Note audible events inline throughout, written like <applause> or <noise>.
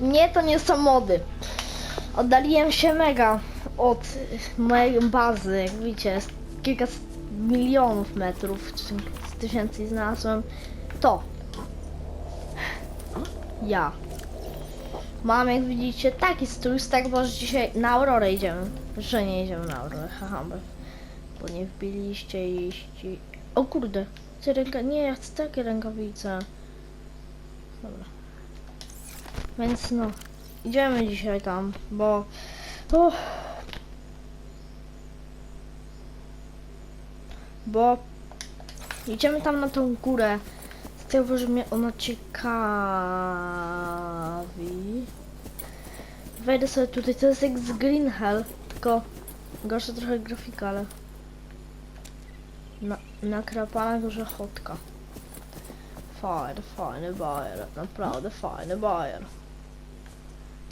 Nie, to nie są mody. Oddaliłem się mega od mojej bazy, jak widzicie, kilka milionów metrów, z tysięcy znalazłem to. Ja. Mam, jak widzicie, taki strój, z tego, że dzisiaj na Aurorę idziemy. Że nie idziemy na Aurorę, haha, bo, bo nie wbiliście iści. O kurde, chcę ręka... Nie, ja chcę takie rękawice. Dobra. Więc no, idziemy dzisiaj tam, bo... Uff. Bo idziemy tam na tą górę. Z tego, że mnie ona ciekawi. Wejdę sobie tutaj, to jest jak z Green Hell, tylko gorsza trochę grafika, ale na, nakrapana duża chotka. Fajny, fajny bajer, naprawdę fajny bajer.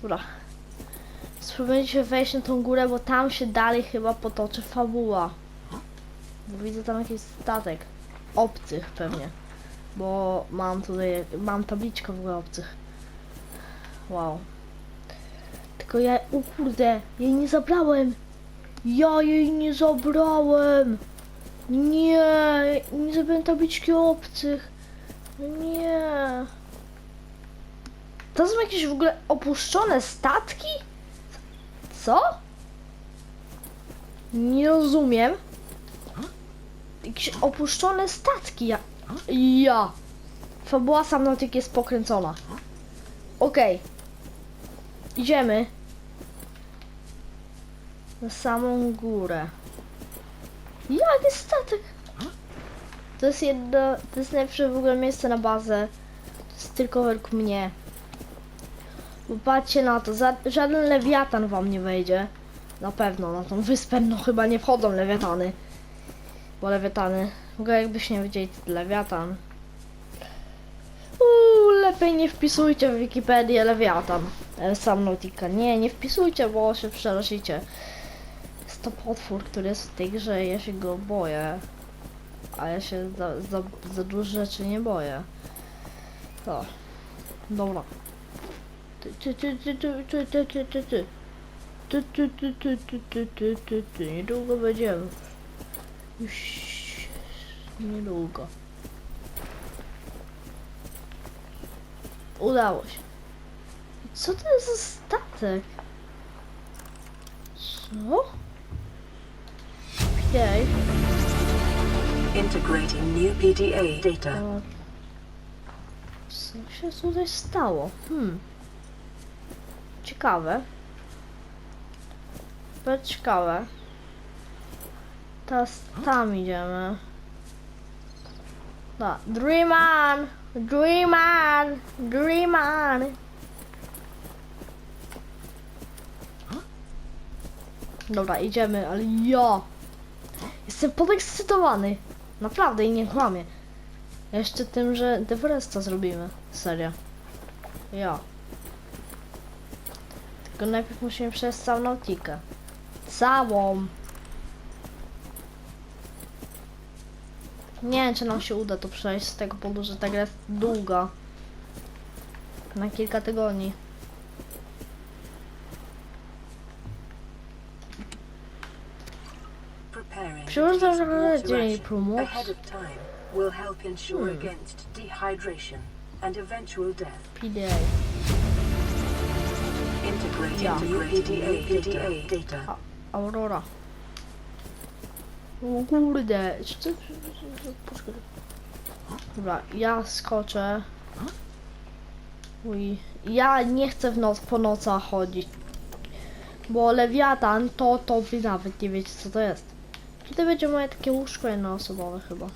Dobra. Spróbujcie wejść na tą górę, bo tam się dalej chyba potoczy fabuła. Bo widzę tam jakiś statek. Obcych pewnie. Bo mam tutaj, mam tabliczkę w ogóle obcych. Wow. Tylko ja, o kurde, jej nie zabrałem. Ja jej nie zabrałem. Nie, nie zabrałem tabliczki obcych. Nie. To są jakieś w ogóle opuszczone statki? Co? Nie rozumiem. Jakieś opuszczone statki. Ja. Ja. Fabuła Samnotyk jest pokręcona. Okej. Idziemy. Na samą górę. Jaki statek? To jest jedno, to jest najlepsze w ogóle miejsce na bazę. To jest tylko według mnie. Bo patrzcie na to, za, żaden lewiatan wam nie wejdzie. Na pewno, na tą wyspę no chyba nie wchodzą lewiatany. Bo lewiatany, w ogóle jakbyś nie wiedzieli, to lewiatan. Uuu, lepiej nie wpisujcie w Wikipedię lewiatan. E, Sam Nautica. Nie, nie wpisujcie, bo się przerazicie. Jest to potwór, który jest w tej grze, ja się go boję. A ja się za, za, za dużo rzeczy nie boję. To. Dobra. Ty. Niedługo będziemy. Już niedługo. Udało się. Co to jest za statek? Co? Okej. Integrating new PDA data. Co się tutaj stało? Hmm. Ciekawe. Bardzo ciekawe. Teraz tam idziemy. Da. Dream on! Dream on! Dream on! Dobra, idziemy, ale ja! Jestem podekscytowany. Naprawdę i nie kłamię. Jeszcze tym, że Deforesta zrobimy. Serio. Ja. Tylko najpierw musimy przejść całą nautikę. Całą. Nie wiem, czy nam się uda to przejść z tego powodu, że ta gra jest długa. Na kilka tygodni. Przyłożę że dzień promocji. will help ensure against dehydration and eventual death. PDA. Data. Aurora. O kurde. czy. Dobra, ja skoczę. Uj. Ja nie chcę w noc po nocach chodzić. Bo lewiatan to to wy nawet nie wiecie co to jest. Tutaj będzie moje takie łóżko jednoosobowe chyba.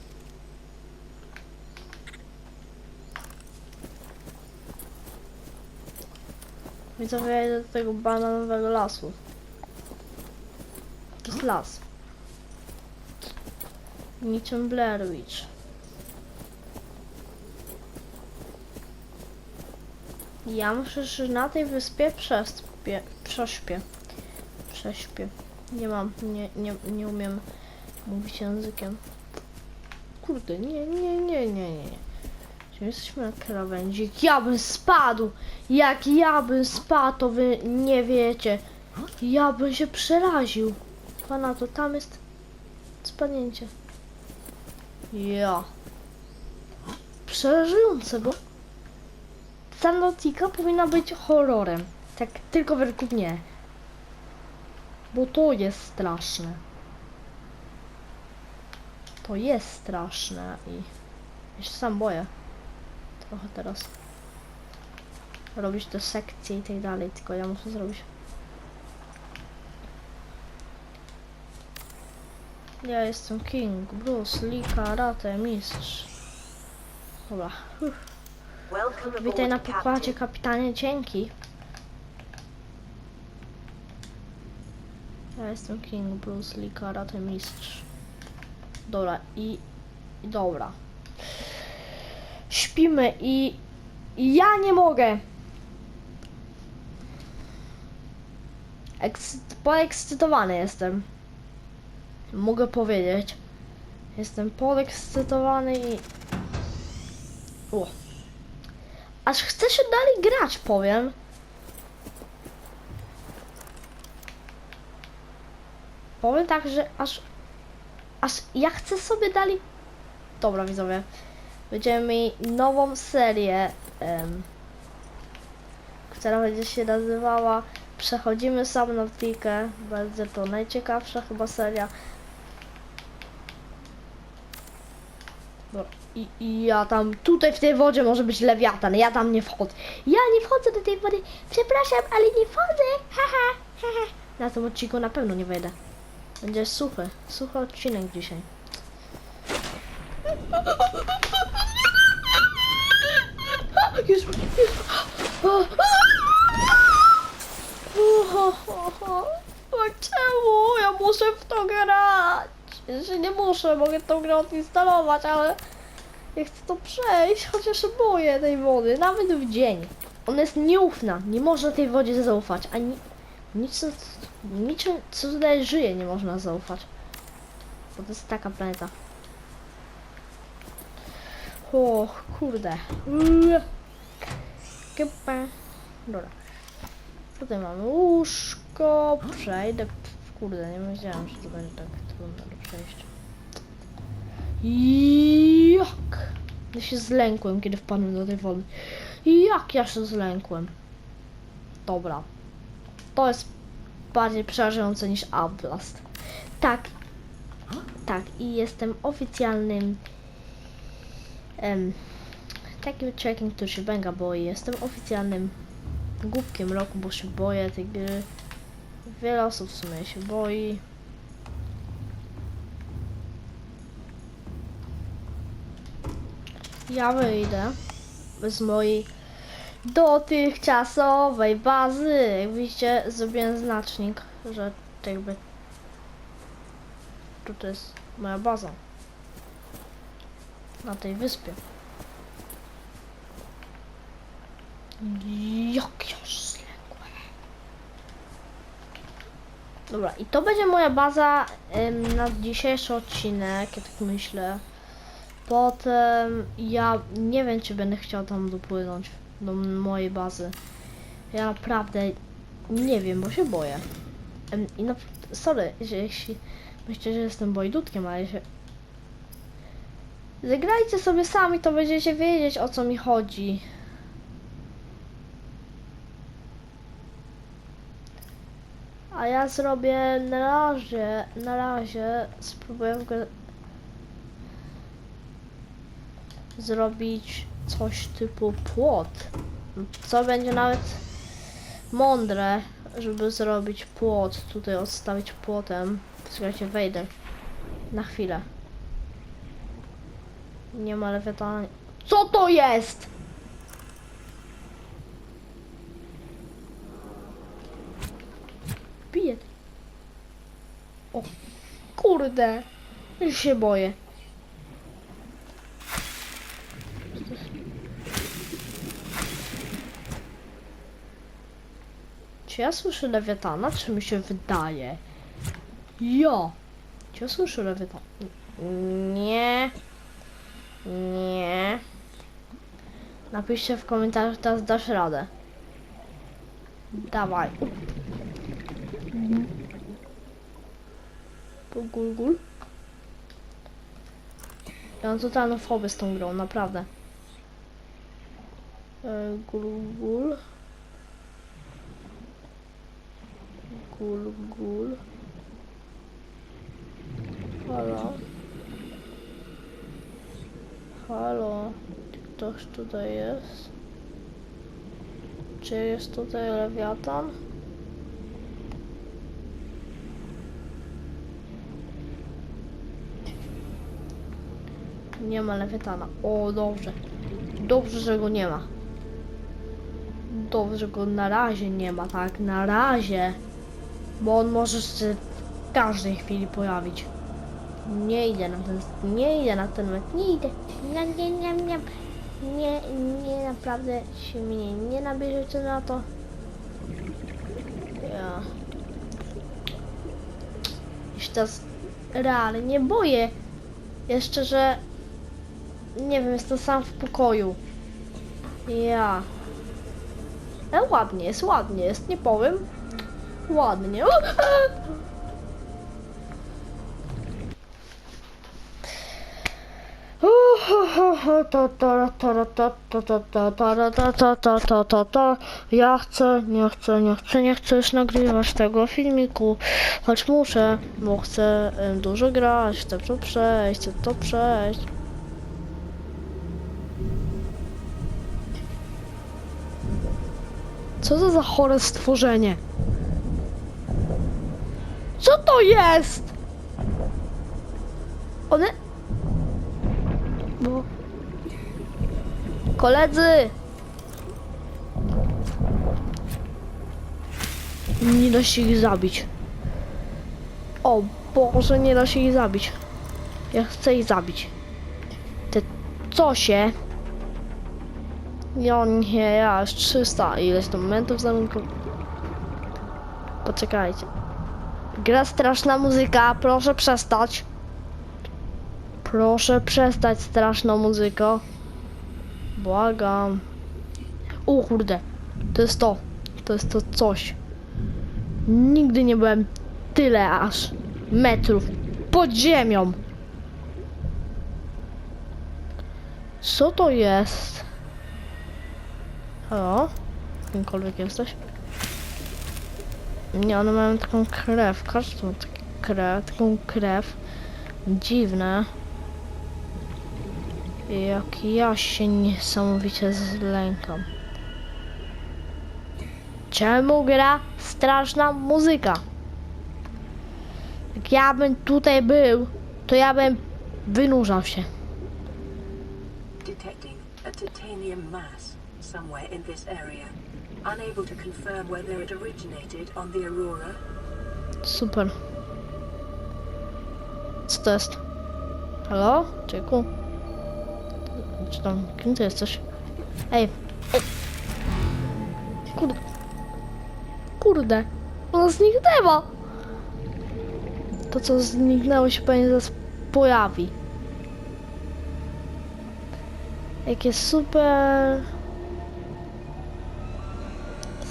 Widzowie, ja do tego bananowego lasu. To jest las. Niczym Blair Witch. Ja muszę że na tej wyspie przespię, prześpię. Prześpię. Nie mam, nie, nie, nie umiem mówić językiem. Kurde, nie, nie, nie, nie, nie. Jesteśmy na krawędzi? Ja bym spadł! Jak ja bym spadł, to wy nie wiecie. Ja bym się przeraził. Pana, to tam jest spadnięcie. Ja. Przerażające, bo ta notika powinna być horrorem. Tak tylko według mnie. Bo to jest straszne. To jest straszne i ja się sam boję. Trochę teraz. Robić te sekcje i tak dalej, tylko ja muszę zrobić. Ja jestem King, Bruce, Lee, Karate, mistrz. Dobra. Uff. Witaj na pokładzie, kapitanie, dzięki. Ja jestem King, Bruce Lee, Karate, mistrz. Dobra, i... i dobra. Śpimy i... ja nie mogę! Ekscy- podekscytowany jestem. Mogę powiedzieć. Jestem podekscytowany i... O. Aż chcę się dalej grać, powiem. Powiem tak, że aż... Aż ja chcę sobie dalej... Dobra, widzowie. Będziemy mieli nową serię, em, która będzie się nazywała Przechodzimy Subnautica. Będzie to najciekawsza chyba seria. No, i, I ja tam, tutaj w tej wodzie może być lewiatan, ja tam nie wchodzę. Ja nie wchodzę do tej wody, przepraszam, ale nie wchodzę, haha, haha. Na tym odcinku na pewno nie wejdę. Będzie suchy, suchy odcinek dzisiaj. Jezu, Jezu. O, o, o, o. Czemu? Ja muszę w to grać. Że nie muszę, mogę tą grę odinstalować, ale ja chcę to przejść, chociaż boję tej wody, nawet w dzień. Ona jest nieufna, nie można tej wodzie zaufać, ani nic, co- niczym, co tutaj żyje, nie można zaufać. Bo to jest taka planeta. O, kurde. Ue. Kypa. Dobra. Tutaj mamy łóżko. Przejdę. Kurde, nie wiedziałem, że to będzie tak trudno do przejścia. Jak? Ja się zlękłem, kiedy wpadłem do tej wody. Jak ja się zlękłem? Dobra. To jest bardziej przerażające niż Outlast. Tak. Tak, i jestem oficjalnym em, takim człowiekiem, który się mega boi. Jestem oficjalnym głupkiem roku, bo się boję tej gry. Wiele osób w sumie się boi. Ja wyjdę z mojej dotychczasowej bazy. Jak widzicie, zrobiłem znacznik, że jakby tutaj jest moja baza. Na tej wyspie. Jak ja się zlękłem. Dobra, i to będzie moja baza em, na dzisiejszy odcinek, ja tak myślę. Potem ja nie wiem, czy będę chciał tam dopłynąć do mojej bazy. Ja naprawdę nie wiem, bo się boję. Em, I no, sorry, że jeśli myślicie, że jestem bojdutkiem, ale się... Zagrajcie sobie sami, to będziecie wiedzieć, o co mi chodzi. A ja zrobię na razie, na razie spróbuję zrobić coś typu płot. Co będzie nawet mądre, żeby zrobić płot. Tutaj odstawić płotem. Słuchajcie, wejdę. Na chwilę. Nie ma lewiatana. Co to jest? Bije. O kurde. Już się boję. Czy ja słyszę lewiatana, czy mi się wydaje? Ja. Czy ja słyszę lewiatana? Nie. Nie. Napiszcie w komentarzach, teraz dasz radę. Dawaj. Gul, gul. Ja mam totalną fobię z tą grą, naprawdę. E, Gul, gul. Gul, gul. Halo. Halo. Ktoś tutaj jest? Czy jest tutaj lewiatan? Nie ma lewiatana. O, dobrze. Dobrze, że go nie ma. Dobrze, że go na razie nie ma, tak? Na razie. Bo on może się w każdej chwili pojawić. Nie idę na ten, nie idę na ten met, nie idę. Nie, nie, nie, nie. Nie, nie, naprawdę się mnie nie nabierzecie na to. Ja. Jeszcze teraz realnie nie boję. Jeszcze, że nie wiem, jestem sam w pokoju. Ja. Ale ładnie jest, ładnie jest, nie powiem. Ładnie. Ja chcę, nie chcę, nie chcę, nie chcę już nagrywać tego filmiku, choć muszę, bo chcę dużo grać, chcę to przejść, chcę to przejść. Co to za chore stworzenie? Co to jest? One... Bo... Koledzy! Nie da się ich zabić. O Boże, nie da się ich zabić. Ja chcę ich zabić. Te co się? Ja nie, ja już 300 ileś tam momentów zamykam. Poczekajcie. Gra straszna muzyka, proszę przestać. Proszę przestać straszną muzyką. Błagam. O kurde, to jest to. To jest to coś. Nigdy nie byłem tyle aż metrów pod ziemią. Co to jest? Halo? Kimkolwiek jesteś? Nie, one mają taką krew. Każdy ma krew, taką krew. Dziwne. Jak ja się niesamowicie zlękam. Czemu gra straszna muzyka? Jak ja bym tutaj był, to ja bym wynurzał się. Detecting a titanium mass somewhere in this area. Unable to confirm whether it originated on the Aurora. Super. Co to jest? Halo? Czeku? Czy tam, kim ty jesteś? Ej! Kurde. Kurde. Ona zniknęła! To co zniknęło się pewnie zaraz pojawi. Jakie super...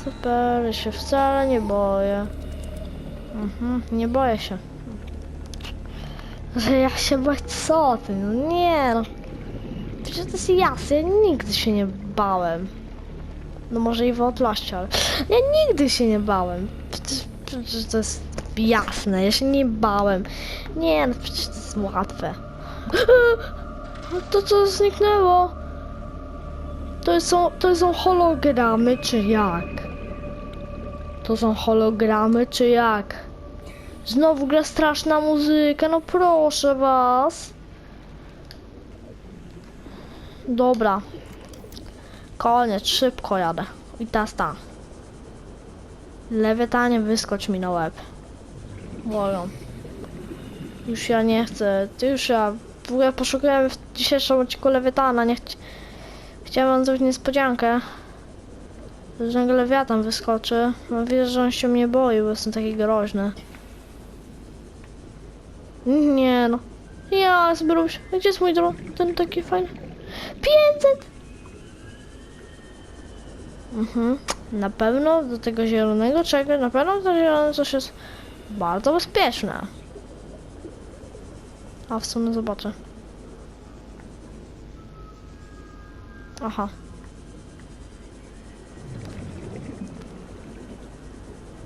Super, ja się wcale nie boję. Mhm, nie boję się. Że ja się boję, co ty? No nie no. Przecież to jest jasne, ja nigdy się nie bałem. No może i w Outlaście, ale ja nigdy się nie bałem. Przecież, przecież to jest jasne, ja się nie bałem. Nie no, przecież to jest łatwe. <gasps> To co zniknęło? To są, to są hologramy, czy jak? To są hologramy, czy jak? Znowu gra straszna muzyka, no proszę was. Dobra. Koniec, szybko jadę. I teraz ta. Lewiatanie, wyskocz mi na łeb. Błagam. Już ja nie chcę. Ty już ja w ogóle poszukiwałem w dzisiejszym odcinku lewiatana. Nie chci... Chciałem wam zrobić niespodziankę. Że nagle lewiatan wyskoczy. No widzę, że on się mnie boi, bo jestem taki groźny. Nie no. Ja, Zbruś. Gdzie jest mój dron? Ten taki fajny. 500! Mhm. Na pewno do tego zielonego czegoś, na pewno to zielone coś jest bardzo bezpieczne. A w sumie zobaczę. Aha.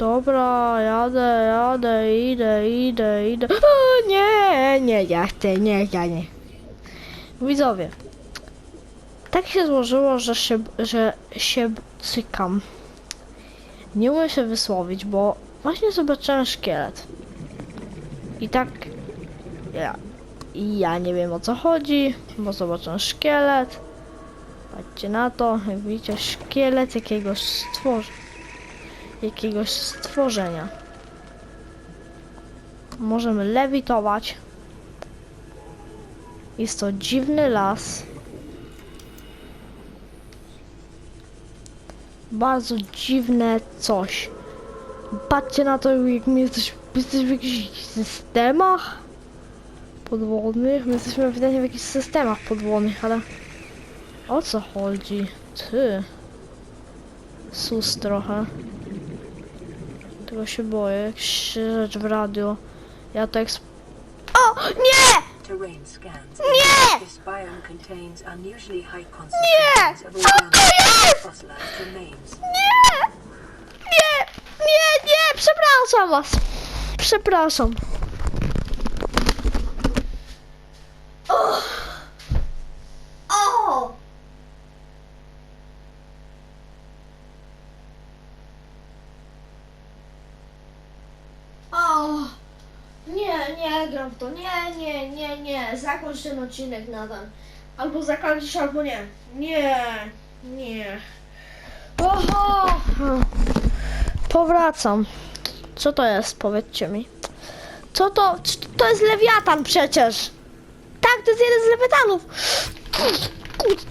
Dobra, jadę, jadę, idę, idę, idę. O, <gasps> nie, nie, ja chcę, nie, ja nie. Widzowie, tak się złożyło, że się, że się cykam. Nie umiem się wysłowić, bo właśnie zobaczyłem szkielet. I tak, ja, ja nie wiem o co chodzi, bo zobaczyłem szkielet. Patrzcie na to, jak widzicie, szkielet jakiegoś stworzenia. Jakiegoś stworzenia. Możemy lewitować. Jest to dziwny las. Bardzo dziwne coś. Patrzcie na to, jak my jesteśmy, jesteśmy w jakichś systemach podwodnych. My jesteśmy ewidentnie w jakichś systemach podwodnych, ale o co chodzi? Ty. Sus trochę. Tego się boję, jakieś rzecz w radio. Ja to eks... O! Nie! Terrain scans. Nie! This biome contains unusually high Nie! concentrations of Co to organic jest? fossilized remains. Nie! Nie! Nie, nie! Przepraszam was! Przepraszam. O! O! O! Nie, nie gram w to. Nie, nie, nie, nie. Zakończ ten odcinek na ten. Albo zakończysz, albo nie. Nie, nie. Oho! Powracam. Co to jest? Powiedzcie mi. Co to? To jest lewiatan przecież. Tak, to jest jeden z lewiatanów. Kurde,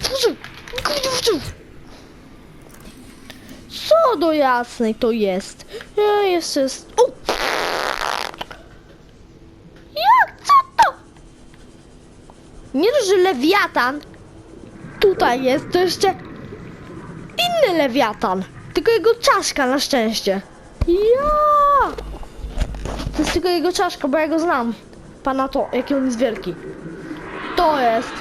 Co do jasnej to jest? Ja jest, jest. O! Jak? Co to? Nie dość, że lewiatan tutaj jest, to jeszcze inny lewiatan. Tylko jego czaszka na szczęście. Ja! To jest tylko jego czaszka, bo ja go znam. Pana to, jaki on jest wielki. To jest.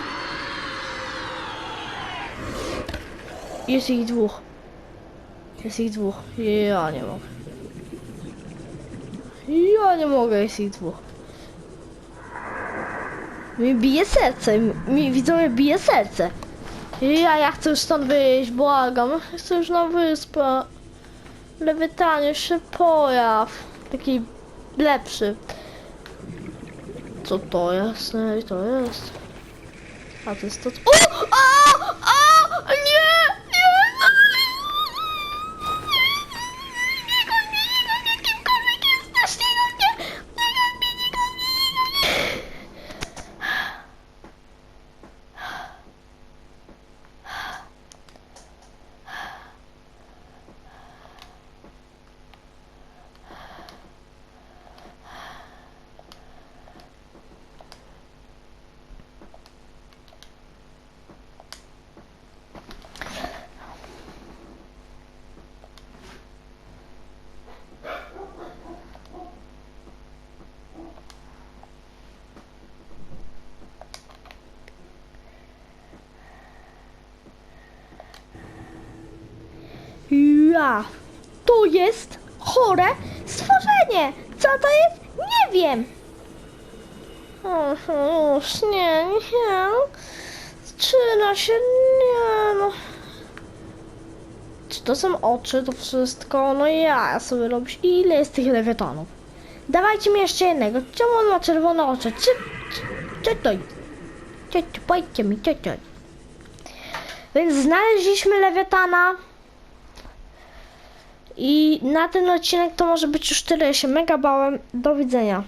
Jest ich dwóch. Jest ich dwóch. Ja nie mogę. Ja nie mogę, jest ich dwóch. Mi bije serce, mi widzowie bije serce. Ja, ja chcę już stąd wyjść, błagam. Chcę już na wyspę. Lewytanie się pojaw. Taki lepszy. Co to jest? Ej, to jest. A to jest to. O! A! Nie! Nie! Nie goń mnie, nie goń mnie, kimkolwiek jesteś, nie goń mnie! Nie goń mnie, nie goń mnie, nie goń mnie! Ja. To jest chore stworzenie. Co to jest? Nie wiem. Aha, Już nie, nie. Zaczyna się, nie no. Czy to są oczy, to wszystko? No ja sobie robić. Ile jest tych lewiatanów? Dawajcie mi jeszcze jednego. Czemu on ma czerwone oczy? Czy, czy, czy to? Czy, czy, powiedzcie mi, czy? Więc znaleźliśmy lewiatana. I na ten odcinek to może być już tyle. Ja się mega bałem. Do widzenia.